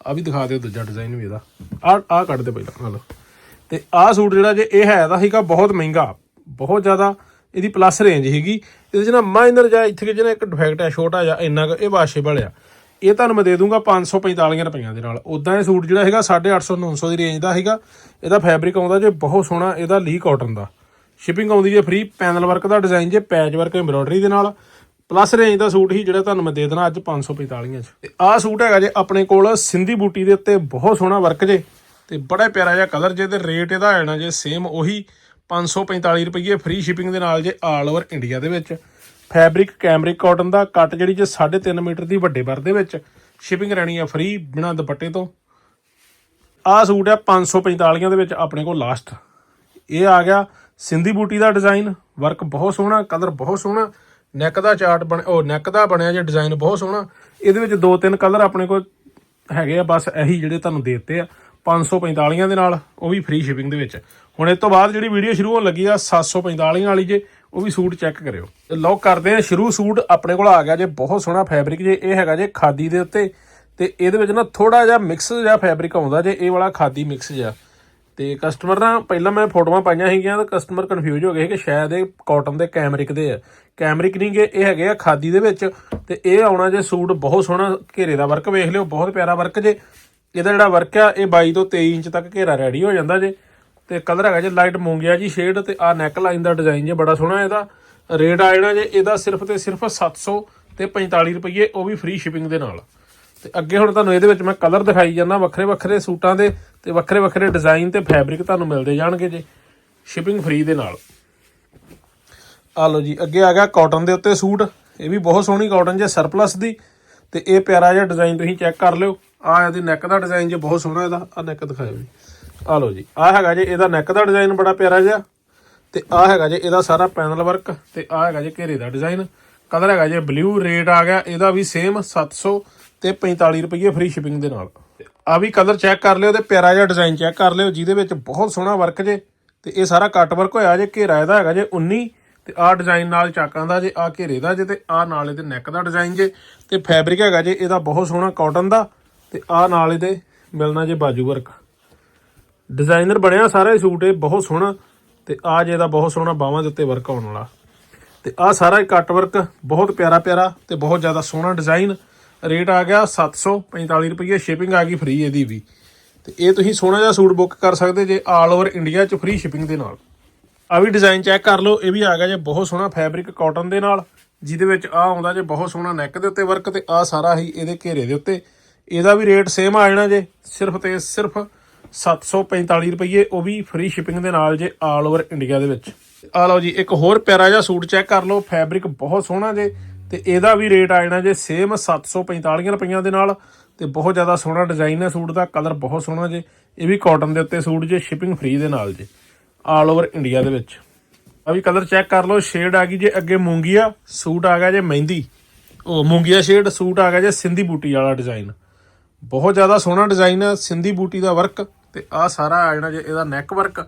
ਆ ਵੀ ਦਿਖਾ ਦਿਓ ਦੂਜਾ ਡਿਜ਼ਾਈਨ ਵੀ ਇਹਦਾ। ਆ ਆ ਕੱਢ ਦੇ ਪਹਿਲਾਂ ਹਲੋ ਤੇ ਆਹ ਸੂਟ ਜਿਹੜਾ ਜੇ ਇਹ ਹੈ ਤਾਂ ਸੀਗਾ ਬਹੁਤ ਮਹਿੰਗਾ, ਬਹੁਤ ਜ਼ਿਆਦਾ ਇਹਦੀ ਪਲੱਸ ਰੇਂਜ ਸੀਗੀ। ਇਹਦੇ ਚ ਨਾ ਮਾਈਨਰ ਜਾਂ ਇੱਥੇ ਜਿਹੜਾ ਇੱਕ ਡਿਫੈਕਟ ਹੈ, ਛੋਟਾ ਜਿਹਾ, ਇੰਨਾ ਕੁ ਇਹ ਵਾਸ਼ੇਬਲ ਆ। ਇਹ ਤੁਹਾਨੂੰ ਮੈਂ ਦੇ ਦੂੰਗਾ 545 ਰੁਪਈਆਂ ਦੇ ਨਾਲ। ਉਦਾਂ ਇਹ ਸੂਟ ਜਿਹੜਾ ਹੈਗਾ 850 900 ਦੀ ਰੇਂਜ ਦਾ ਹੈਗਾ ਇਹਦਾ ਫੈਬਰਿਕ ਆਉਂਦਾ ਜੇ ਬਹੁਤ ਸੋਹਣਾ, ਇਹਦਾ ਲੀ ਕਾਟਨ ਦਾ। ਸ਼ਿਪਿੰਗ ਆਉਂਦੀ ਜੇ ਫ੍ਰੀ ਪੈਨਲ ਵਰਕ ਦਾ ਡਿਜ਼ਾਈਨ ਜੇ ਪੈਚ ਵਰਕ ਐਮਬ੍ਰੋਇਡਰੀ ਦੇ ਨਾਲ। ਪਲੱਸ ਰੇਂਜ ਦਾ ਸੂਟ ਹੀ ਜਿਹੜਾ ਤੁਹਾਨੂੰ ਮੈਂ ਦੇ ਦੇਣਾ ਅੱਜ 545 ਚ। ਤੇ ਆਹ ਸੂਟ ਹੈਗਾ ਜੇ ਆਪਣੇ ਕੋਲ ਸਿੰਧੀ ਬੂਟੀ ਦੇ ਉੱਤੇ, ਬਹੁਤ ਸੋਹਣਾ ਵਰਕ ਜੇ। ਤੇ ਬੜਾ ਪਿਆਰਾ ਜਿਹਾ ਕਲਰ ਜੇ ਤੇ ਰੇਟ ਇਹਦਾ ਆਣਾ ਜੇ ਸੇਮ ਉਹੀ 545 ਰੁਪਏ ਫ੍ਰੀ ਸ਼ਿਪਿੰਗ ਦੇ ਨਾਲ ਜੇ ਆਲ ਓਵਰ ਇੰਡੀਆ ਦੇ ਵਿੱਚ। ਫੈਬਰਿਕ ਕੈਮਰਿਕ ਕਾਟਨ ਦਾ ਕੱਟ ਜਿਹੜੀ ਜੇ 3.5 ਮੀਟਰ ਦੀ ਵੱਡੇ ਬਰ ਦੇ ਵਿੱਚ ਸ਼ਿਪਿੰਗ ਰਹਿਣੀ ਆ ਫ੍ਰੀ ਬਿਨਾਂ ਦੁਪੱਟੇ ਤੋਂ। ਆਹ ਸੂਟ ਆ 545 ਦੇ ਵਿੱਚ ਆਪਣੇ ਕੋਲ ਲਾਸਟ ਇਹ ਆ ਗਿਆ ਸਿੰਧੀ ਬੂਟੀ ਦਾ ਡਿਜ਼ਾਈਨ ਵਰਕ ਬਹੁਤ ਸੋਹਣਾ ਕਲਰ ਬਹੁਤ ਸੋਹਣਾ ਨੈਕ ਦਾ ਚਾਰਟ ਬਣ, ਉਹ ਨੈਕ ਦਾ ਬਣਿਆ ਜੇ ਡਿਜ਼ਾਈਨ ਬਹੁਤ ਸੋਹਣਾ। ਇਹਦੇ ਵਿੱਚ ਦੋ ਤਿੰਨ ਕਲਰ ਆਪਣੇ ਕੋਲ ਹੈਗੇ ਆ, ਬਸ ਇਹੀ ਜਿਹੜੇ ਤੁਹਾਨੂੰ ਦੇ ਦਿੱਤੇ ਆ। 545 ਦੇ ਨਾਲ, ਉਹ ਵੀ ਫ੍ਰੀ ਸ਼ਿਪਿੰਗ ਦੇ ਵਿੱਚ। ਹੁਣ ਇਸ ਤੋਂ ਬਾਅਦ ਜਿਹੜੀ ਵੀਡੀਓ ਸ਼ੁਰੂ ਹੋਣ ਲੱਗੀ ਆ 745 ਵਾਲੀ ਜੇ, ਉਹ ਵੀ ਸੂਟ ਚੈੱਕ ਕਰਿਓ। ਤੇ ਕਰਦੇ ਆ ਸ਼ੁਰੂ ਸੂਟ ਆਪਣੇ ਕੋਲ ਆ ਗਿਆ ਜੇ, ਬਹੁਤ ਸੋਹਣਾ ਫੈਬਰਿਕ ਜੇ, ਇਹ ਹੈਗਾ ਜੇ ਖਾਦੀ ਦੇ ਉੱਤੇ। ਤੇ ਇਹਦੇ ਵਿੱਚ ਨਾ ਥੋੜਾ ਜਿਹਾ ਮਿਕਸ ਜਿਹਾ ਫੈਬਰਿਕ ਆਉਂਦਾ ਜੇ, ਇਹ ਵਾਲਾ ਖਾਦੀ ਮਿਕਸ ਜਿਹਾ। ਤੇ ਕਸਟਮਰ ਨਾ, ਪਹਿਲਾਂ ਮੈਂ ਫੋਟੋਆਂ ਪਾਈਆਂ ਸੀਗੀਆਂ, ਤਾਂ ਕਸਟਮਰ ਕਨਫਿਊਜ਼ ਹੋ ਗਏ ਕਿ ਸ਼ਾਇਦ ਇਹ ਕਾਟਨ ਦੇ ਕੈਮਰਿਕ ਦੇ ਆ। ਕੈਮਰਿਕ ਨਹੀਂ ਗੇ, ਇਹ ਹੈਗੇ ਆ ਖਾਦੀ ਦੇ ਵਿੱਚ। ਤੇ ਇਹ ਆਉਣਾ ਜੇ ਸੂਟ ਬਹੁਤ ਸੋਹਣਾ ਘੇਰੇ ਦਾ ਵਰਕ ਵੇਖ ਲਿਓ, ਬਹੁਤ ਪਿਆਰਾ ਵਰਕ ਜੇ। ਇਹਦਾ ਜਿਹੜਾ ਵਰਕ ਆ, ਇਹ 22 ਤੋਂ 23 ਇੰਚ ਤੱਕ ਘੇਰਾ ਰੈਡੀ ਹੋ ਜਾਂਦਾ ਜੇ। ਤੇ ਕਲਰ ਹੈਗਾ ਜੇ ਲਾਈਟ ਮੂੰਗਿਆ ਜੀ ਸ਼ੇਡ ਤੇ ਆ ਨੈਕ ਲਾਈਨ ਦਾ ਡਿਜ਼ਾਈਨ ਜੇ, ਬੜਾ ਸੋਹਣਾ ਇਹਦਾ। ਰੇਟ ਆ ਜਾਣਾ ਜੇ, ਇਹਦਾ ਸਿਰਫ ਤੇ ਸਿਰਫ 700 ਤੇ 45 ਰੁਪਏ ਉਹ ਵੀ ਫ੍ਰੀ ਸ਼ਿਪਿੰਗ ਦੇ ਨਾਲ। ਤੇ ਅੱਗੇ ਹੁਣ ਤੁਹਾਨੂੰ ਇਹਦੇ ਵਿੱਚ ਮੈਂ ਕਲਰ ਦਿਖਾਈ ਜਾਂਦਾ, ਵੱਖਰੇ ਵੱਖਰੇ ਸੂਟਾਂ ਦੇ ਤੇ ਵੱਖਰੇ ਵੱਖਰੇ ਡਿਜ਼ਾਈਨ ਤੇ ਫੈਬਰਿਕ ਤੁਹਾਨੂੰ ਮਿਲਦੇ ਜਾਣਗੇ ਜੇ ਸ਼ਿਪਿੰਗ ਫ੍ਰੀ ਦੇ ਨਾਲ। ਆ ਲਓ ਜੀ, ਅੱਗੇ ਆ ਗਿਆ ਕਾਟਨ ਦੇ ਉੱਤੇ ਸੂਟ। ਇਹ ਵੀ ਬਹੁਤ ਸੋਹਣੀ ਕਾਟਨ ਜੇ ਸਰਪਲਸ ਦੀ। ਤੇ ਇਹ ਪਿਆਰਾ ਜਿਹਾ ਡਿਜ਼ਾਈਨ ਤੁਸੀਂ ਚੈੱਕ ਕਰ ਲਿਓ। ਆ ਇਹਦੀ ਨੈਕ ਦਾ ਡਿਜ਼ਾਈਨ ਜੇ ਬਹੁਤ ਸੋਹਣਾ ਇਹਦਾ ਆ ਨੈਕ ਦਿਖਾਇਓ ਜੀ। ਆ ਲਓ ਜੀ ਆ ਹੈਗਾ ਜੇ ਇਹਦਾ ਨੈਕ ਦਾ ਡਿਜ਼ਾਈਨ ਬੜਾ ਪਿਆਰਾ ਜਿਹਾ, ਤੇ ਆ ਹੈਗਾ ਜੇ ਇਹਦਾ ਸਾਰਾ ਪੈਨਲ ਵਰਕ ਤੇ ਆ ਹੈਗਾ ਜੇ ਘੇਰੇ ਦਾ ਡਿਜ਼ਾਈਨ ਕਲਰ ਹੈਗਾ ਜੇ ਬਲੂ ਰੇਟ ਆ ਗਿਆ, ਇਹਦਾ ਵੀ ਸੇਮ 700 ਤੇ 45 ਰੁਪਏ ਫ੍ਰੀ ਸ਼ਿਪਿੰਗ ਦੇ ਨਾਲ। ਆ ਵੀ ਕਲਰ ਚੈੱਕ ਕਰ ਲਿਓ ਤੇ ਪਿਆਰਾ ਜਿਹਾ ਡਿਜ਼ਾਈਨ ਚੈੱਕ ਕਰ ਲਿਓ, ਜਿਹਦੇ ਵਿੱਚ ਬਹੁਤ ਸੋਹਣਾ ਵਰਕ ਜੇ। ਤੇ ਇਹ ਸਾਰਾ ਕੱਟ ਵਰਕ ਹੋਇਆ ਜੇ, ਘੇਰਾ ਇਹਦਾ ਹੈਗਾ ਜੇ 19 ਤੇ ਆ ਡਿਜ਼ਾਈਨ ਨਾਲ ਚਾਕਾਂ ਦਾ ਜੇ ਆ ਘੇਰੇ ਦਾ ਜੇ, ਤੇ ਆ ਨਾਲ ਇਹਦੇ ਨੈਕ ਦਾ ਡਿਜ਼ਾਈਨ ਜੇ। ਤੇ ਫੈਬਰਿਕ ਹੈਗਾ ਜੇ, ਇਹਦਾ ਬਹੁਤ ਸੋਹਣਾ ਕਾਟਨ ਦਾ। ਤੇ ਆ ਨਾਲ ਇਹਦੇ ਮਿਲਣਾ ਜੇ ਬਾਜੂ ਵਰਕ। ਡਿਜ਼ਾਈਨਰ ਬਣਿਆ ਸਾਰਾ ਇਹ ਸੂਟ, ਇਹ ਬਹੁਤ ਸੋਹਣਾ ਤੇ ਆ ਜੇ ਇਹਦਾ ਬਹੁਤ ਸੋਹਣਾ ਬਾਹਾਂ ਦੇ ਉੱਤੇ ਵਰਕ ਆਉਣ ਵਾਲਾ। ਤੇ ਆ ਸਾਰਾ ਹੀ ਕੱਟ ਵਰਕ ਬਹੁਤ ਪਿਆਰਾ ਪਿਆਰਾ ਤੇ ਬਹੁਤ ਜ਼ਿਆਦਾ ਸੋਹਣਾ ਡਿਜ਼ਾਈਨ ਰੇਟ ਆ ਗਿਆ 745 ਰੁਪਏ ਸ਼ਿਪਿੰਗ ਆ ਗਈ ਫ੍ਰੀ ਇਹਦੀ ਵੀ। ਤੇ ਇਹ ਤੁਸੀਂ ਸੋਹਣਾ ਜਿਹਾ ਸੂਟ ਬੁੱਕ ਕਰ ਸਕਦੇ ਜੇ ਆਲ ਓਵਰ ਇੰਡੀਆ ਚ ਫ੍ਰੀ ਸ਼ਿਪਿੰਗ ਦੇ ਨਾਲ। ਆ ਵੀ ਡਿਜ਼ਾਈਨ ਚੈੱਕ ਕਰ ਲਓ, ਇਹ ਵੀ ਆ ਗਿਆ ਜੇ ਬਹੁਤ ਸੋਹਣਾ ਫੈਬਰਿਕ ਕਾਟਨ ਦੇ ਨਾਲ, ਜਿਹਦੇ ਵਿੱਚ ਆ ਆਉਂਦਾ ਜੇ ਬਹੁਤ ਸੋਹਣਾ ਨੈਕ ਦੇ ਉੱਤੇ ਵਰਕ ਤੇ ਆ ਸਾਰਾ ਹੀ ਇਹਦੇ ਘੇਰੇ ਦੇ ਉੱਤੇ। ਇਹਦਾ ਵੀ ਰੇਟ ਸੇਮ ਆ ਜਾਣਾ ਜੇ, ਸਿਰਫ ਤੇ ਸਿਰਫ 745 ਰੁਪਏ ਉਹ ਵੀ ਫ੍ਰੀ ਸ਼ਿਪਿੰਗ ਦੇ ਨਾਲ ਜੇ ਆਲ ਓਵਰ ਇੰਡੀਆ ਦੇ ਵਿੱਚ। ਆ ਲਓ ਜੀ, ਇੱਕ ਹੋਰ ਪਿਆਰਾ ਜਿਹਾ ਸੂਟ ਚੈੱਕ ਕਰ ਲਓ ਫੈਬਰਿਕ ਬਹੁਤ ਸੋਹਣਾ ਜੇ, ਤੇ ਇਹਦਾ ਵੀ ਰੇਟ ਆ ਜਾਣਾ ਜੇ ਸੇਮ 745 ਰੁਪਈਆਂ ਦੇ ਨਾਲ, ਤੇ ਬਹੁਤ ਜ਼ਿਆਦਾ ਸੋਹਣਾ ਡਿਜ਼ਾਈਨ ਹੈ ਸੂਟ ਦਾ ਕਲਰ ਬਹੁਤ ਸੋਹਣਾ ਜੇ, ਇਹ ਵੀ ਕਾਟਨ ਦੇ ਉੱਤੇ ਸੂਟ ਜੇ ਸ਼ਿਪਿੰਗ ਫ੍ਰੀ ਦੇ ਨਾਲ ਜੇ ਆਲ ਓਵਰ ਇੰਡੀਆ ਦੇ ਵਿੱਚ। ਆ ਵੀ ਕਲਰ ਚੈੱਕ ਕਰ ਲਓ ਸ਼ੇਡ ਆ ਗਈ ਜੇ ਅੱਗੇ ਮੂੰਗੀਆ, ਸੂਟ ਆ ਗਿਆ ਜੇ ਮਹਿੰਦੀ, ਉਹ ਮੂੰਗੀਆ ਸ਼ੇਡ ਸੂਟ ਆ ਗਿਆ ਜੇ ਸਿੰਧੀ ਬੂਟੀ ਵਾਲਾ ਡਿਜ਼ਾਈਨ ਬਹੁਤ ਜ਼ਿਆਦਾ ਸੋਹਣਾ ਡਿਜ਼ਾਈਨ ਆ, ਸਿੰਧੀ ਬੂਟੀ ਦਾ ਵਰਕ ਤੇ ਆ ਸਾਰਾ ਆ ਜਾਣਾ ਜੇ ਇਹਦਾ ਨੈਕ ਵਰਕ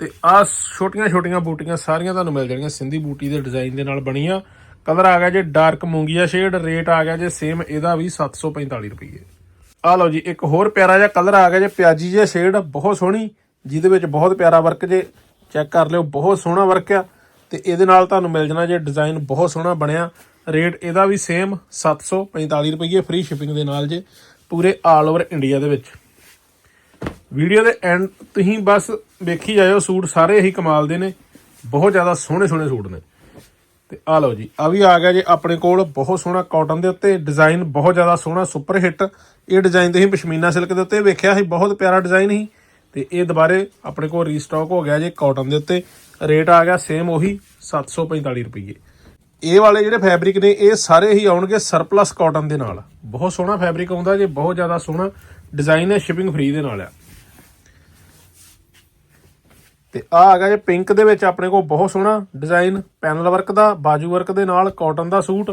ਤੇ ਆ ਛੋਟੀਆਂ ਛੋਟੀਆਂ ਬੂਟੀਆਂ ਸਾਰੀਆਂ ਤੁਹਾਨੂੰ ਮਿਲ ਜਾਣਗੀਆਂ ਸਿੰਧੀ ਬੂਟੀ ਦੇ ਡਿਜ਼ਾਈਨ ਦੇ ਨਾਲ ਬਣੀਆਂ। ਕਲਰ ਆ ਗਿਆ ਜੇ ਡਾਰਕ ਮੂੰਗੀਆ ਸ਼ੇਡ ਰੇਟ ਆ ਗਿਆ ਜੇ ਸੇਮ ਇਹਦਾ ਵੀ 745 ਰੁਪਏ ਆ ਲਓ ਜੀ, ਇੱਕ ਹੋਰ ਪਿਆਰਾ ਜਿਹਾ ਕਲਰ ਆ ਗਿਆ ਜੇ ਪਿਆਜੀ ਜਿਹਾ ਸ਼ੇਡ ਬਹੁਤ ਸੋਹਣੀ, ਜਿਹਦੇ ਵਿੱਚ ਬਹੁਤ ਪਿਆਰਾ ਵਰਕ ਜੇ ਚੈੱਕ ਕਰ ਲਿਓ, ਬਹੁਤ ਸੋਹਣਾ ਵਰਕ ਆ। ਤੇ ਇਹਦੇ ਨਾਲ ਤੁਹਾਨੂੰ ਮਿਲ ਜਾਣਾ ਜੇ ਡਿਜ਼ਾਈਨ ਬਹੁਤ ਸੋਹਣਾ ਬਣਿਆ ਰੇਟ ਇਹਦਾ ਵੀ ਸੇਮ 745 ਰੁਪਏ ਫ੍ਰੀ ਸ਼ਿਪਿੰਗ ਦੇ ਨਾਲ ਜੇ। ਪੂਰੇ ਆਲ ਓਵਰ ਇੰਡੀਆ ਦੇ ਵਿੱਚ। ਵੀਡੀਓ ਦੇ ਐਂਡ ਤੁਸੀਂ ਬਸ ਵੇਖੀ ਜਾਇਓ, ਸੂਟ ਸਾਰੇ ਹੀ ਕਮਾਲ ਦੇ ਨੇ। ਬਹੁਤ ਜ਼ਿਆਦਾ ਸੋਹਣੇ ਸੋਹਣੇ ਸੂਟ ਨੇ। ਤੇ ਆ ਲਓ ਜੀ ਆ ਵੀ ਆ ਗਿਆ ਜੇ ਆਪਣੇ ਕੋਲ, ਬਹੁਤ ਸੋਹਣਾ ਕਾਟਨ ਦੇ ਉੱਤੇ ਡਿਜ਼ਾਈਨ ਬਹੁਤ ਜ਼ਿਆਦਾ ਸੋਹਣਾ ਸੁਪਰ ਹਿੱਟ ਇਹ ਡਿਜ਼ਾਈਨ ਤੁਸੀਂ ਪਸ਼ਮੀਨਾ ਸਿਲਕ ਦੇ ਉੱਤੇ ਵੇਖਿਆ ਸੀ, ਬਹੁਤ ਪਿਆਰਾ ਡਿਜ਼ਾਈਨ ਸੀ। ਤੇ ਇਹ ਦੁਬਾਰੇ ਆਪਣੇ ਕੋਲ ਰੀਸਟਾਕ ਹੋ ਗਿਆ ਜੇ ਕਾਟਨ ਦੇ ਉੱਤੇ। ਰੇਟ ਆ ਗਿਆ ਸੇਮ ਉਹੀ 745 ਰੁਪਏ ਇਹ ਵਾਲੇ ਜਿਹੜੇ ਫੈਬਰਿਕ ਨੇ, ਇਹ ਸਾਰੇ ਹੀ ਆਉਣਗੇ ਸਰਪਲਸ ਕਾਟਨ ਦੇ ਨਾਲ। ਬਹੁਤ ਸੋਹਣਾ ਫੈਬਰਿਕ ਆਉਂਦਾ ਜੇ, ਬਹੁਤ ਜ਼ਿਆਦਾ ਸੋਹਣਾ ਡਿਜ਼ਾਈਨ ਹੈ ਸ਼ਿਪਿੰਗ ਫ੍ਰੀ ਦੇ ਨਾਲ ਆ। ਤੇ ਆ ਹੈਗਾ ਜੇ ਪਿੰਕ ਦੇ ਵਿੱਚ ਆਪਣੇ ਕੋਲ ਬਹੁਤ ਸੋਹਣਾ ਡਿਜ਼ਾਈਨ ਪੈਨਲ ਵਰਕ ਦਾ, ਬਾਜੂ ਵਰਕ ਦੇ ਨਾਲ ਕਾਟਨ ਦਾ ਸੂਟ।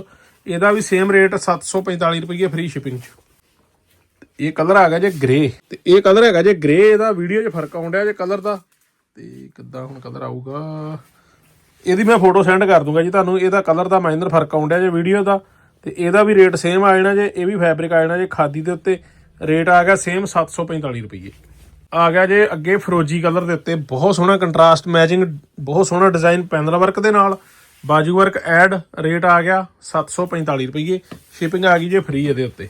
ਇਹਦਾ ਵੀ ਸੇਮ ਰੇਟ 745 ਰੁਪਏ ਫ੍ਰੀ ਸ਼ਿਪਿੰਗ ਚ। ਇਹ ਕਲਰ ਹੈਗਾ ਜੇ ਗ੍ਰੇ ਤੇ ਇਹ ਕਲਰ ਹੈਗਾ ਜੇ ਗ੍ਰੇ ਇਹਦਾ ਵੀਡੀਓ 'ਚ ਫ਼ਰਕ ਆਉਂਦਾ ਜੇ ਕਲਰ ਦਾ। ਤੇ ਕਿੱਦਾਂ ਹੁਣ ਕਲਰ ਆਊਗਾ? ਇਹਦੀ ਮੈਂ ਫੋਟੋ ਸੈਂਡ ਕਰ ਦੂੰਗਾ ਜੀ ਤੁਹਾਨੂੰ, ਇਹਦਾ ਕਲਰ ਦਾ ਮਾਈਨਰ ਫ਼ਰਕ ਆਉਂਦਾ ਜੇ ਵੀਡੀਓ ਦਾ, ਤੇ ਇਹਦਾ ਵੀ ਰੇਟ ਸੇਮ ਆ ਜਾਣਾ ਜੇ, ਇਹ ਵੀ ਫੈਬਰਿਕ ਆ ਜਾਣਾ ਜੇ ਖਾਦੀ ਦੇ ਉੱਤੇ ਰੇਟ ਆ ਗਿਆ ਸੇਮ 745 ਰੁਪਏ ਆ ਗਿਆ ਜੇ ਅੱਗੇ ਫਰੋਜੀ ਕਲਰ ਦੇ ਉੱਤੇ, ਬਹੁਤ ਸੋਹਣਾ ਕੰਟਰਾਸਟ ਮੈਚਿੰਗ ਬਹੁਤ ਸੋਹਣਾ ਡਿਜ਼ਾਈਨ ਪੈਨਲ ਵਰਕ ਦੇ ਨਾਲ, ਬਾਜੂ ਵਰਕ ਐਡ ਰੇਟ ਆ ਗਿਆ 745 ਰੁਪਏ ਸ਼ਿਪਿੰਗ ਆ ਗਈ ਜੇ ਫ੍ਰੀ ਇਹਦੇ ਉੱਤੇ।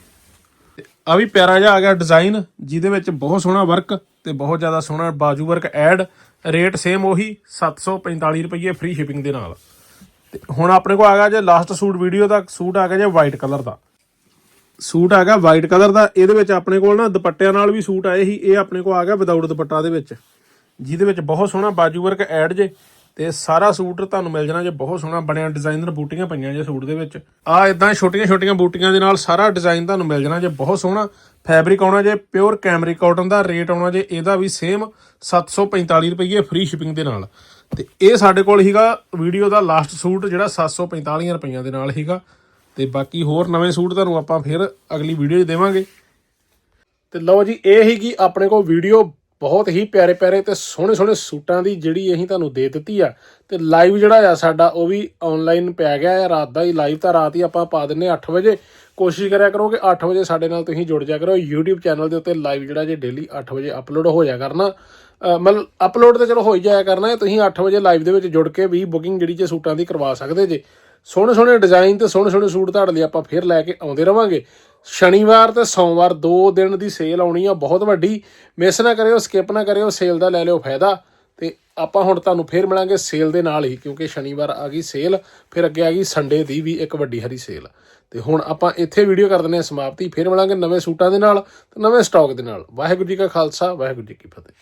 ਤੇ ਆ ਵੀ ਪਿਆਰਾ ਜਿਹਾ ਆ ਗਿਆ ਡਿਜ਼ਾਈਨ ਜਿਹਦੇ ਵਿੱਚ ਬਹੁਤ ਸੋਹਣਾ ਵਰਕ ਤੇ ਬਹੁਤ ਜ਼ਿਆਦਾ ਸੋਹਣਾ ਬਾਜੂ ਵਰਕ ਐਡ ਰੇਟ ਸੇਮ ਉਹੀ 745 ਰੁਪਏ ਫ੍ਰੀ ਸ਼ਿਪਿੰਗ ਦੇ ਨਾਲ। ਤੇ ਹੁਣ ਆਪਣੇ ਕੋਲ ਆ ਗਿਆ ਜੇ ਲਾਸਟ ਸੂਟ ਵੀਡੀਓ ਦਾ, ਸੂਟ ਆ ਗਿਆ ਜੇ ਵਾਈਟ ਕਲਰ ਦਾ। ਸੂਟ ਆ ਗਿਆ ਵਾਈਟ ਕਲਰ ਦਾ, ਇਹਦੇ ਵਿੱਚ ਆਪਣੇ ਕੋਲ ਨਾ ਦੁਪੱਟਿਆਂ ਨਾਲ ਵੀ ਸੂਟ ਆਏ ਸੀ, ਇਹ ਆਪਣੇ ਕੋਲ ਆ ਗਿਆ ਵਿਦਆਊਟ ਦੁਪੱਟਾ ਦੇ ਵਿੱਚ। ਜਿਹਦੇ ਵਿੱਚ ਬਹੁਤ ਸੋਹਣਾ ਬਾਜੂ ਵਰਕ ਐਡ ਜੇ। ਤੇ ਸਾਰਾ ਸੂਟ ਤੁਹਾਨੂੰ ਮਿਲ ਜਾਣਾ ਜੇ ਬਹੁਤ ਸੋਹਣਾ ਬਣਿਆ ਡਿਜ਼ਾਈਨਰ ਬੂਟੀਆਂ ਪਈਆਂ ਜੇ ਸੂਟ ਦੇ ਵਿੱਚ। ਆ ਇਦਾਂ ਛੋਟੀਆਂ ਛੋਟੀਆਂ ਬੂਟੀਆਂ ਦੇ ਨਾਲ ਸਾਰਾ ਡਿਜ਼ਾਈਨ ਤੁਹਾਨੂੰ ਮਿਲ ਜਾਣਾ ਜੇ ਬਹੁਤ ਸੋਹਣਾ। ਫੈਬਰਿਕ ਆਉਣਾ ਜੇ ਪਿਓਰ ਕੈਮਰੀ ਕਾਟਨ ਦਾ ਰੇਟ ਆਉਣਾ ਜੇ, ਇਹਦਾ ਵੀ ਸੇਮ 745 ਰੁਪਏ ਫ੍ਰੀ ਸ਼ਿਪਿੰਗ ਦੇ ਨਾਲ। ਤੇ ਇਹ ਸਾਡੇ ਕੋਲ ਹੀਗਾ ਵੀਡੀਓ ਦਾ ਲਾਸਟ ਸੂਟ ਜਿਹੜਾ 745 ਰੁਪਈਆਂ ਦੇ ਨਾਲ ਹੀਗਾ ਤੇ ਬਾਕੀ ਹੋਰ ਨਵੇਂ ਸੂਟ ਤੁਹਾਨੂੰ ਆਪਾਂ ਫਿਰ ਅਗਲੀ ਵੀਡੀਓ 'ਚ ਦੇਵਾਂਗੇ। ਤੇ ਲਓ ਜੀ, ਇਹ ਹੀ ਕਿ ਆਪਣੇ ਕੋਲ ਵੀਡੀਓ ਬਹੁਤ ਹੀ ਪਿਆਰੇ ਪਿਆਰੇ ਤੇ ਸੋਹਣੇ ਸੋਹਣੇ ਸੂਟਾਂ ਦੀ ਜਿਹੜੀ ਅਸੀਂ ਤੁਹਾਨੂੰ ਦੇ ਦਿੱਤੀ ਆ। ਤੇ ਲਾਈਵ ਜਿਹੜਾ ਆ ਸਾਡਾ, ਉਹ ਵੀ ਆਨਲਾਈਨ ਪੈ ਗਿਆ ਆ। ਰਾਤ ਦਾ ਹੀ ਲਾਈਵ ਤਾਂ ਰਾਤ ਹੀ ਆਪਾਂ ਪਾ ਦਿੰਨੇ 8 ਵਜੇ। ਕੋਸ਼ਿਸ਼ ਕਰਿਆ ਕਰੋ ਕਿ 8 ਵਜੇ ਸਾਡੇ ਨਾਲ ਤੁਸੀਂ ਜੁੜ ਜਾ ਕਰੋ। YouTube ਚੈਨਲ ਦੇ ਉੱਤੇ ਲਾਈਵ ਜਿਹੜਾ ਜੇ ਡੇਲੀ 8 ਵਜੇ ਅਪਲੋਡ ਹੋ ਜਾ ਕਰਨਾ। ਮਤਲਬ ਅਪਲੋਡ ਤਾਂ ਚਲੋ ਹੋ ਹੀ ਜਾਇਆ ਕਰਨਾ ਤੁਸੀਂ 8 ਵਜੇ ਲਾਈਵ ਦੇ ਵਿੱਚ ਜੁੜ ਕੇ ਵੀ ਬੁਕਿੰਗ ਜਿਹੜੀ ਜੇ ਸੂਟਾਂ ਦੀ ਕਰਵਾ ਸਕਦੇ ਜੇ। ਸੋਹਣੇ ਸੋਹਣੇ ਡਿਜ਼ਾਈਨ ਤੇ ਸੋਹਣੇ ਸੋਹਣੇ ਸੂਟ ਤੁਹਾਡੇ ਲਈ ਆਪਾਂ ਫਿਰ ਲੈ ਕੇ ਆਉਂਦੇ ਰਵਾਂਗੇ। ਸ਼ਨੀਵਾਰ ਤੇ ਸੋਮਵਾਰ ਦੋ ਦਿਨ ਦੀ ਸੇਲ ਆਉਣੀ ਆ, ਬਹੁਤ ਵੱਡੀ। ਮਿਸ ਨਾ ਕਰਿਓ ਸਕਿਪ ਨਾ ਕਰਿਓ ਸੇਲ ਦਾ ਲੈ ਲਿਓ ਫਾਇਦਾ। ਤੇ ਆਪਾਂ ਹੁਣ ਤੁਹਾਨੂੰ ਫੇਰ ਮਿਲਾਂਗੇ ਸੇਲ ਦੇ ਨਾਲ ਹੀ, ਕਿਉਂਕਿ ਸ਼ਨੀਵਾਰ ਆ ਗਈ ਸੇਲ ਫਿਰ ਅੱਗੇ ਆ ਗਈ ਸੰਡੇ ਦੀ ਵੀ ਇੱਕ ਵੱਡੀ ਹਰੀ ਸੇਲ ਤੇ ਹੁਣ ਆਪਾਂ ਇੱਥੇ ਵੀਡੀਓ ਕਰ ਦਿੰਦੇ ਹਾਂ ਸਮਾਪਤੀ, ਫੇਰ ਮਿਲਾਂਗੇ ਨਵੇਂ ਸੂਟਾਂ ਦੇ ਨਾਲ ਤੇ ਨਵੇਂ ਸਟਾਕ ਦੇ ਨਾਲ। ਵਾਹਿਗੁਰੂ ਜੀ ਕਾ ਖਾਲਸਾ, ਵਾਹਿਗੁਰੂ ਜੀ ਕੀ ਫਤਿਹ।